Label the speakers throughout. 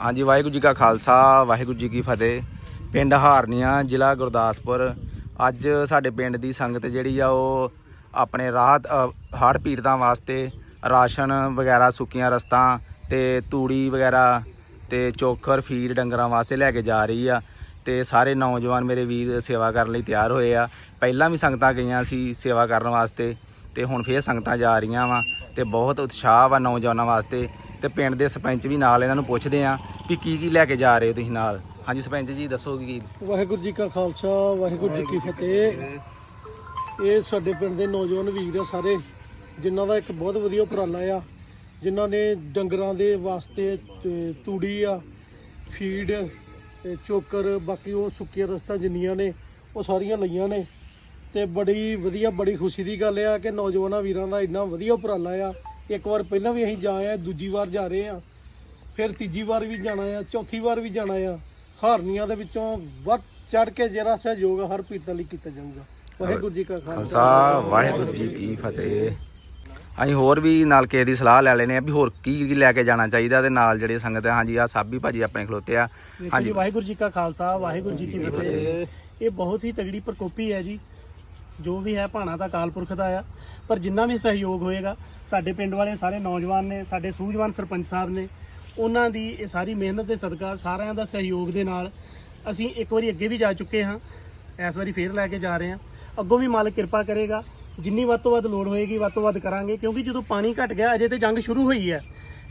Speaker 1: ਹਾਂਜੀ, ਵਾਹਿਗੁਰੂ ਜੀ ਕਾ ਖਾਲਸਾ, ਵਾਹਿਗੁਰੂ ਜੀ ਕੀ ਫਤਿਹ। ਪਿੰਡ ਹਾਰਨੀਆਂ, ਜ਼ਿਲ੍ਹਾ ਗੁਰਦਾਸਪੁਰ। ਅੱਜ ਸਾਡੇ ਪਿੰਡ ਦੀ ਸੰਗਤ ਜਿਹੜੀ ਆ, ਉਹ ਆਪਣੇ ਰਾਹਤ ਹੜ੍ਹ ਪੀੜਤਾਂ ਵਾਸਤੇ ਰਾਸ਼ਨ ਵਗੈਰਾ, ਸੁੱਕੀਆਂ ਰਸਤਾਂ ਤੇ ਤੂੜੀ ਵਗੈਰਾ ਤੇ ਚੋਖਰ, ਫੀਡ ਡੰਗਰਾਂ ਵਾਸਤੇ ਲੈ ਕੇ ਜਾ ਰਹੀ ਆ ਤੇ ਸਾਰੇ ਨੌਜਵਾਨ ਮੇਰੇ ਵੀਰ ਸੇਵਾ ਕਰਨ ਲਈ ਤਿਆਰ ਹੋਏ ਆ। ਪਹਿਲਾਂ ਵੀ ਸੰਗਤਾਂ ਗਈਆਂ ਸੀ ਸੇਵਾ ਕਰਨ ਵਾਸਤੇ ਤੇ ਹੁਣ ਫੇਰ ਸੰਗਤਾਂ ਜਾ ਰਹੀਆਂ ਵਾ ਤੇ ਬਹੁਤ ਉਤਸ਼ਾਹ ਵਾ ਨੌਜਵਾਨਾਂ ਵਾਸਤੇ। ਤੇ ਪਿੰਡ ਦੇ ਸਰਪੰਚ ਵੀ ਨਾਲ ਇਹਨਾਂ ਨੂੰ ਪੁੱਛਦੇ ਆ ਕਿ ਕੀ ਕੀ ਲੈ ਕੇ ਜਾ ਰਹੇ ਹੋ ਤੁਸੀਂ ਨਾਲ? ਹਾਂਜੀ ਸਰਪੰਚ ਜੀ, ਦੱਸੋ ਕੀ
Speaker 2: ਵਾਹਿਗੁਰੂ ਜੀ ਕਾ ਖਾਲਸਾ, ਵਾਹਿਗੁਰੂ ਜੀ ਕੀ ਫਤਿਹ। ਇਹ ਸਾਡੇ ਪਿੰਡ ਦੇ ਨੌਜਵਾਨ ਵੀਰ ਆ ਸਾਰੇ, ਜਿਨ੍ਹਾਂ ਦਾ ਇੱਕ ਬਹੁਤ ਵਧੀਆ ਉਪਰਾਲਾ ਆ, ਜਿਨ੍ਹਾਂ ਨੇ ਡੰਗਰਾਂ ਦੇ ਵਾਸਤੇ ਤੂੜੀ ਆ, ਫੀਡ, ਤੇ ਚੋਕਰ, ਬਾਕੀ ਉਹ ਸੁੱਕੀਆਂ ਰਸਤਾ ਜਿੰਨੀਆਂ ਨੇ, ਉਹ ਸਾਰੀਆਂ ਲਈਆਂ ਨੇ। ਤੇ ਬੜੀ ਵਧੀਆ, ਬੜੀ ਖੁਸ਼ੀ ਦੀ ਗੱਲ ਆ ਕਿ ਨੌਜਵਾਨਾਂ ਵੀਰਾਂ ਦਾ ਇੰਨਾ ਵਧੀਆ ਉਪਰਾਲਾ ਆ। ਇੱਕ ਵਾਰ ਪਹਿਲਾਂ ਵੀ ਅਸੀਂ ਜਾ ਆਏ ਆ ਦੂਜੀ ਵਾਰ ਜਾ ਰਹੇ ਆ ਫਿਰ ਤੀਜੀ ਵਾਰ ਵੀ ਜਾਣਾ ਆ ਚੌਥੀ ਵਾਰ ਵੀ ਜਾਣਾ ਆ ਹਾਰਨੀਆਂ ਦੇ ਵਿੱਚੋਂ ਵੱਧ ਚੜ ਕੇ ਜਿਹੜਾ ਸਹਿਯੋਗ ਹਰ ਪੀੜਤਾਂ ਲਈ ਕੀਤਾ ਜਾਊਗਾ। ਵਾਹਿਗੁਰੂ ਜੀ ਕਾ ਖਾਲਸਾ।
Speaker 1: ਵਾਹਿਗੁਰੂ ਜੀ ਕੀ ਫਤਿਹ। ਅਸੀਂ ਹੋਰ ਵੀ ਨਾਲ ਕਿਸੇ ਦੀ ਸਲਾਹ ਲੈ ਲੈਨੇ ਆ ਵੀ ਹੋਰ ਕੀ ਕੀ ਲੈ ਕੇ ਜਾਣਾ ਚਾਹੀਦਾ ਤੇ ਨਾਲ ਜਿਹੜੇ ਸੰਗਤ ਆ ਹਾਂਜੀ ਆ ਸਾਬੀ ਭਾਜੀ ਆਪਣੇ ਖਲੋਤੇ ਆ। ਹਾਂਜੀ।
Speaker 3: ਵਾਹਿਗੁਰੂ ਜੀ ਕਾ ਖਾਲਸਾ ਵਾਹਿਗੁਰੂ ਜੀ ਕੀ ਫਤਿਹ। ਇਹ ਬਹੁਤ ਹੀ ਤਗੜੀ ਪ੍ਰਕੋਪੀ ਹੈ ਜੀ। ਜੋ ਵੀ ਹੈ ਭਾਣਾ ਦਾ ਕਾਲਪੁਰਖ ਦਾ ਆ। ਪਰ ਜਿੰਨਾ ਵੀ ਸਹਿਯੋਗ ਹੋਏਗਾ, ਸਾਡੇ ਪਿੰਡ ਵਾਲੇ ਸਾਰੇ ਨੌਜਵਾਨ ਨੇ, ਸਾਡੇ ਸੂਝਵਾਨ ਸਰਪੰਚ ਸਾਹਿਬ ਨੇ, ਉਹਨਾਂ ਦੀ ਇਹ ਸਾਰੀ ਮਿਹਨਤ ਦੇ ਸਦਕਾ ਸਾਰਿਆਂ ਦਾ ਸਹਿਯੋਗ ਦੇ ਨਾਲ ਅਸੀਂ ਇੱਕ ਵਾਰੀ ਅੱਗੇ ਵੀ ਜਾ ਚੁੱਕੇ ਹਾਂ। ਇਸ ਵਾਰੀ ਫੇਰ ਲੈ ਕੇ ਜਾ ਰਹੇ ਹਾਂ। ਅੱਗੋਂ ਵੀ ਮਾਲਕ ਕਿਰਪਾ ਕਰੇਗਾ। ਜਿੰਨੀ ਵੱਧ ਤੋਂ ਵੱਧ ਲੋੜ ਹੋਏਗੀ, ਵੱਧ ਤੋਂ ਵੱਧ ਕਰਾਂਗੇ। ਕਿਉਂਕਿ ਜਦੋਂ ਪਾਣੀ ਘਟ ਗਿਆ, ਅਜੇ ਤੇ ਜੰਗ ਸ਼ੁਰੂ ਹੋਈ ਹੈ।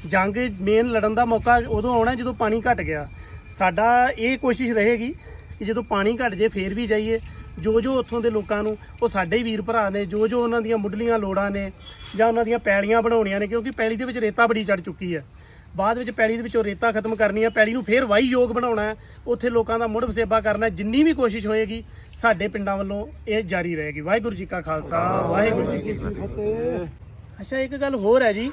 Speaker 3: ਜੰਗ ਮੇਨ ਲੜਨ ਦਾ ਮੌਕਾ ਉਦੋਂ ਆਉਣਾ ਜਦੋਂ ਪਾਣੀ ਘਟ ਗਿਆ। ਸਾਡਾ ਇਹ ਕੋਸ਼ਿਸ਼ ਰਹੇਗੀ ਕਿ ਜਦੋਂ ਪਾਣੀ ਘਟ ਜੇ, ਫੇਰ ਵੀ ਜਾਈਏ। ਜੋ ਜੋ ਉੱਥੋਂ ਦੇ ਲੋਕਾਂ ਨੂੰ ਉਹ ਸਾਡੇ ਹੀ ਵੀਰ ਭਰਾ ਨੇ ਜੋ ਜੋ ਉਹਨਾਂ ਦੀਆਂ ਮੁੱਢਲੀਆਂ ਲੋੜਾਂ ਨੇ ਜਾਂ ਉਹਨਾਂ ਦੀਆਂ ਪੈਲੀਆਂ ਬਣਾਉਣੀਆਂ ਨੇ ਕਿਉਂਕਿ ਪੈਲੀ ਦੇ ਵਿੱਚ ਰੇਤਾ ਬੜੀ ਚੜ ਚੁੱਕੀ ਹੈ। ਬਾਅਦ ਵਿੱਚ ਪੈਲੀ ਦੇ ਵਿੱਚੋਂ ਰੇਤਾ ਖਤਮ ਕਰਨੀ ਹੈ ਪੈਲੀ ਨੂੰ ਫੇਰ ਵਾਹੀ ਯੋਗ ਬਣਾਉਣਾ ਹੈ ਉੱਥੇ ਲੋਕਾਂ ਦਾ ਮੁੜ ਵਸੇਬਾ ਕਰਨਾ ਹੈ। ਜਿੰਨੀ ਵੀ ਕੋਸ਼ਿਸ਼ ਹੋਏਗੀ ਸਾਡੇ ਪਿੰਡਾਂ ਵੱਲੋਂ ਇਹ ਜਾਰੀ ਰਹੇਗੀ। ਵਾਹਿਗੁਰੂ ਜੀ ਕਾ ਖਾਲਸਾ ਵਾਹਿਗੁਰੂ ਜੀ ਕੀ ਫਤਿਹ। ਅੱਛਾ ਇੱਕ ਗੱਲ ਹੋਰ ਹੈ ਜੀ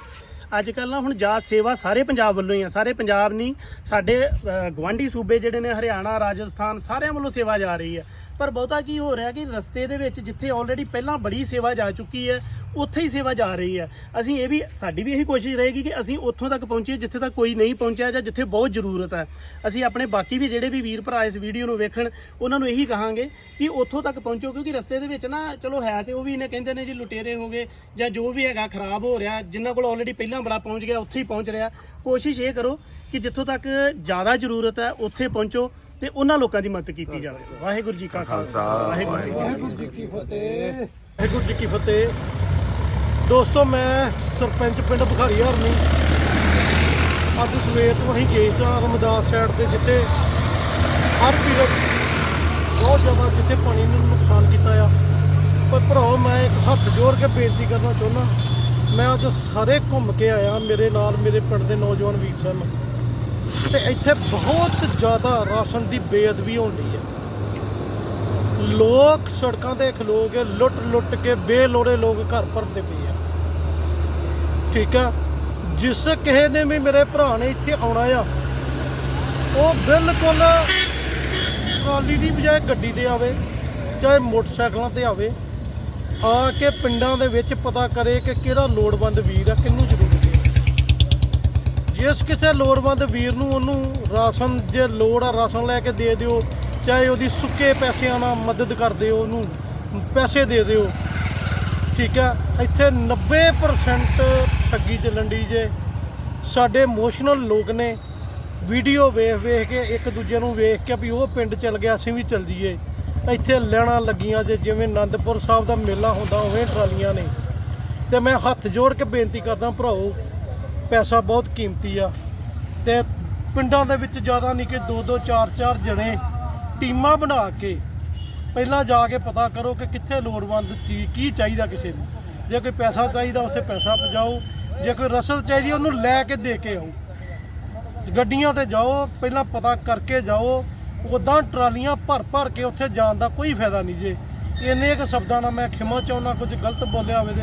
Speaker 3: ਅੱਜ ਕੱਲ ਨਾ ਹੁਣ ਜਾਤ ਸੇਵਾ ਸਾਰੇ ਪੰਜਾਬ ਵੱਲੋਂ ਹੀ ਆ ਸਾਰੇ ਪੰਜਾਬ ਨਹੀਂ ਸਾਡੇ ਅਹ, ਗਵਾਂਢੀ ਸੂਬੇ ਜਿਹੜੇ ਨੇ ਹਰਿਆਣਾ ਰਾਜਸਥਾਨ ਸਾਰਿਆਂ ਵੱਲੋਂ ਸੇਵਾ ਜਾ ਰਹੀ ਹੈ। ਪਰ ਬਹੁਤਾ ਕੀ ਹੋ ਰਿਹਾ ਕਿ ਰਸਤੇ ਦੇ ਵਿੱਚ ਜਿੱਥੇ ਆਲਰੇਡੀ ਪਹਿਲਾਂ ਬੜੀ ਸੇਵਾ ਜਾ ਚੁੱਕੀ ਹੈ, ਉੱਥੇ ਹੀ ਸੇਵਾ ਜਾ ਰਹੀ ਹੈ। ਅਸੀਂ ਇਹ ਵੀ, ਸਾਡੀ ਵੀ ਇਹੀ ਕੋਸ਼ਿਸ਼ ਰਹੇਗੀ ਕਿ ਅਸੀਂ ਉੱਥੋਂ ਤੱਕ ਪਹੁੰਚੀਏ, ਜਿੱਥੇ ਤੱਕ ਕੋਈ ਨਹੀਂ ਪਹੁੰਚਿਆ ਜਾਂ ਜਿੱਥੇ ਬਹੁਤ ਜ਼ਰੂਰਤ ਹੈ। ਅਸੀਂ ਆਪਣੇ ਬਾਕੀ ਵੀ ਜਿਹੜੇ ਵੀ ਵੀਰ ਭਰਾ ਇਸ ਵੀਡੀਓ ਨੂੰ ਵੇਖਣ, ਉਹਨਾਂ ਨੂੰ ਇਹੀ ਕਹਾਂਗੇ ਕਿ ਉੱਥੋਂ ਤੱਕ ਪਹੁੰਚੋ, ਕਿਉਂਕਿ ਰਸਤੇ ਦੇ ਵਿੱਚ ਨਾ, ਚਲੋ ਹੈ ਤੇ ਉਹ ਵੀ ਨੇ, ਕਹਿੰਦੇ ਨੇ ਜੀ ਲੁਟੇਰੇ ਹੋ ਗਏ ਜਾਂ ਜੋ ਵੀ ਹੈਗਾ ਖਰਾਬ ਹੋ ਰਿਹਾ, ਜਿਨ੍ਹਾਂ ਕੋਲ ਆਲਰੇਡੀ ਪਹਿਲਾਂ ਬੜਾ ਪਹੁੰਚ ਗਿਆ, ਉੱਥੇ ਹੀ ਪਹੁੰਚ ਰਿਹਾ। ਕੋਸ਼ਿਸ਼ ਇਹ ਕਰੋ ਕਿ ਜਿੱਥੋਂ ਤੱਕ ਜ਼ਿਆਦਾ ਜ਼ਰੂਰਤ ਹੈ, ਉੱਥੇ ਪਹੁੰਚੋ। ਤੇ ਉਹਨਾਂ ਲੋਕਾਂ ਦੀ ਮਦਦ ਕੀਤੀ ਜਾਵੇ। ਵਾਹਿਗੁਰੂ ਜੀ ਕਾ ਖਾਲਸਾ। ਵਾਹਿਗੁਰੂ ਜੀ ਕੀ ਫਤਿਹ।
Speaker 2: ਵਾਹਿਗੁਰੂ ਜੀ ਕੀ ਫਤਿਹ। ਵਾਹਿਗੁਰੂ ਜੀ ਕੀ ਫਤਿਹ। ਦੋਸਤੋ ਮੈਂ ਸਰਪੰਚ ਪਿੰਡ ਬੁਖਾਰੀ ਹਰਨੀ। ਅੱਜ ਸਵੇਰ ਤੋਂ ਅਸੀਂ ਗਏ ਚਾਂ ਰਮਦਾਸ ਸਾਈਡ ਤੇ ਜਿੱਥੇ ਹਰ ਪੀਰਤ ਬਹੁਤ ਜ਼ਿਆਦਾ ਜਿੱਥੇ ਪਾਣੀ ਨੇ ਨੁਕਸਾਨ ਕੀਤਾ ਆ। ਪਰ ਭਰਾਓ ਮੈਂ ਇੱਕ ਹੱਥ ਜੋੜ ਕੇ ਬੇਨਤੀ ਕਰਨਾ ਚਾਹੁੰਦਾ। ਮੈਂ ਅੱਜ ਸਾਰੇ ਘੁੰਮ ਕੇ ਆਇਆ। ਮੇਰੇ ਨਾਲ ਮੇਰੇ ਪਿੰਡ ਦੇ ਨੌਜਵਾਨ ਵੀਰ ਸਨ। ਤੇ ਇੱਥੇ ਬਹੁਤ ਜ਼ਿਆਦਾ ਰਾਸ਼ਨ ਦੀ ਬੇਅਦਬੀ ਹੋਣ ਡਈ ਹੈ। ਲੋਕ ਸੜਕਾਂ ਤੇ ਖਲੋ ਕੇ ਲੁੱਟ ਲੁੱਟ ਕੇ, ਬੇਲੋੜੇ ਲੋਕ ਘਰ ਭਰਦੇ ਪਏ ਆ। ਠੀਕ ਆ? ਜਿਸ ਕਿਸੇ ਨੇ ਵੀ ਮੇਰੇ ਭਰਾ ਨੇ ਇੱਥੇ ਆਉਣਾ ਆ, ਉਹ ਬਿਲਕੁਲ ਟਰਾਲੀ ਦੀ ਬਜਾਏ ਗੱਡੀ ਤੇ ਆਵੇ, ਚਾਹੇ ਮੋਟਰਸਾਈਕਲਾਂ ਤੇ ਆਵੇ, ਆ ਕੇ ਪਿੰਡਾਂ ਦੇ ਵਿੱਚ ਪਤਾ ਕਰੇ ਕਿ ਕਿਹੜਾ ਲੋੜਵੰਦ ਵੀਰ ਆ, ਕਿਹਨੂੰ ਜ਼ਰੂਰ ਜਿਸ ਕਿਸੇ ਲੋੜਵੰਦ ਵੀਰ ਨੂੰ ਉਹਨੂੰ ਰਾਸ਼ਨ ਜੇ ਲੋੜ ਆ, ਰਾਸ਼ਨ ਲੈ ਕੇ ਦੇ ਦਿਓ, ਚਾਹੇ ਉਹਦੀ ਸੁੱਕੇ ਪੈਸਿਆਂ ਨਾਲ ਮਦਦ ਕਰ ਦਿਓ, ਉਹਨੂੰ ਪੈਸੇ ਦੇ ਦਿਓ, ਠੀਕ ਹੈ ਇੱਥੇ 90% ਠੱਗੀ ਚੱਲਣ ਦੀ ਜੇ। ਸਾਡੇ ਇਮੋਸ਼ਨਲ ਲੋਕ ਨੇ ਵੀਡੀਓ ਵੇਖ ਵੇਖ ਕੇ ਇੱਕ ਦੂਜੇ ਨੂੰ ਵੇਖ ਕੇ ਵੀ ਉਹ ਪਿੰਡ ਚੱਲ ਗਿਆ, ਅਸੀਂ ਵੀ ਚੱਲ ਜੀਏ ਇੱਥੇ ਲੈਣਾ ਲੱਗੀਆਂ ਜੇ, ਜਿਵੇਂ ਆਨੰਦਪੁਰ ਸਾਹਿਬ ਦਾ ਮੇਲਾ ਹੁੰਦਾ, ਉਵੇਂ ਟਰਾਲੀਆਂ ਨੇ। ਤੇ ਮੈਂ ਹੱਥ ਜੋੜ ਕੇ ਬੇਨਤੀ ਕਰਦਾ ਭਰਾਓ ਪੈਸਾ ਬਹੁਤ ਕੀਮਤੀ ਆ। ਤੇ ਪਿੰਡਾਂ ਦੇ ਵਿੱਚ ਜ਼ਿਆਦਾ ਨਹੀਂ ਕਿ ਦੋ ਦੋ ਚਾਰ ਚਾਰ ਜਣੇ ਟੀਮਾਂ ਬਣਾ ਕੇ ਪਹਿਲਾਂ ਜਾ ਕੇ ਪਤਾ ਕਰੋ ਕਿ ਕਿੱਥੇ ਲੋੜਵੰਦ ਚੀਜ਼ ਕੀ ਚਾਹੀਦਾ ਕਿਸੇ ਨੂੰ। ਜੇ ਕੋਈ ਪੈਸਾ ਚਾਹੀਦਾ, ਉੱਥੇ ਪੈਸਾ ਪਹੁੰਚਾਓ ਜੇ ਕੋਈ ਰਸਦ ਚਾਹੀਦੀ, ਉਹਨੂੰ ਲੈ ਕੇ ਦੇ ਕੇ ਆਓ। ਗੱਡੀਆਂ ਤੇ ਜਾਓ, ਪਹਿਲਾਂ ਪਤਾ ਕਰਕੇ ਜਾਓ। ਉਦਾਂ ਟਰਾਲੀਆਂ ਭਰ ਭਰ ਕੇ ਉੱਥੇ ਜਾਣ ਦਾ ਕੋਈ ਫਾਇਦਾ ਨਹੀਂ ਜੇ। ਇੰਨੇ ਕੁ ਸ਼ਬਦਾਂ ਨਾਲ ਮੈਂ ਖਿਮਾ ਚਾਹੁੰਦਾ, ਕੁਝ ਗਲਤ ਬੋਲਿਆ ਹੋਵੇ ਤੇ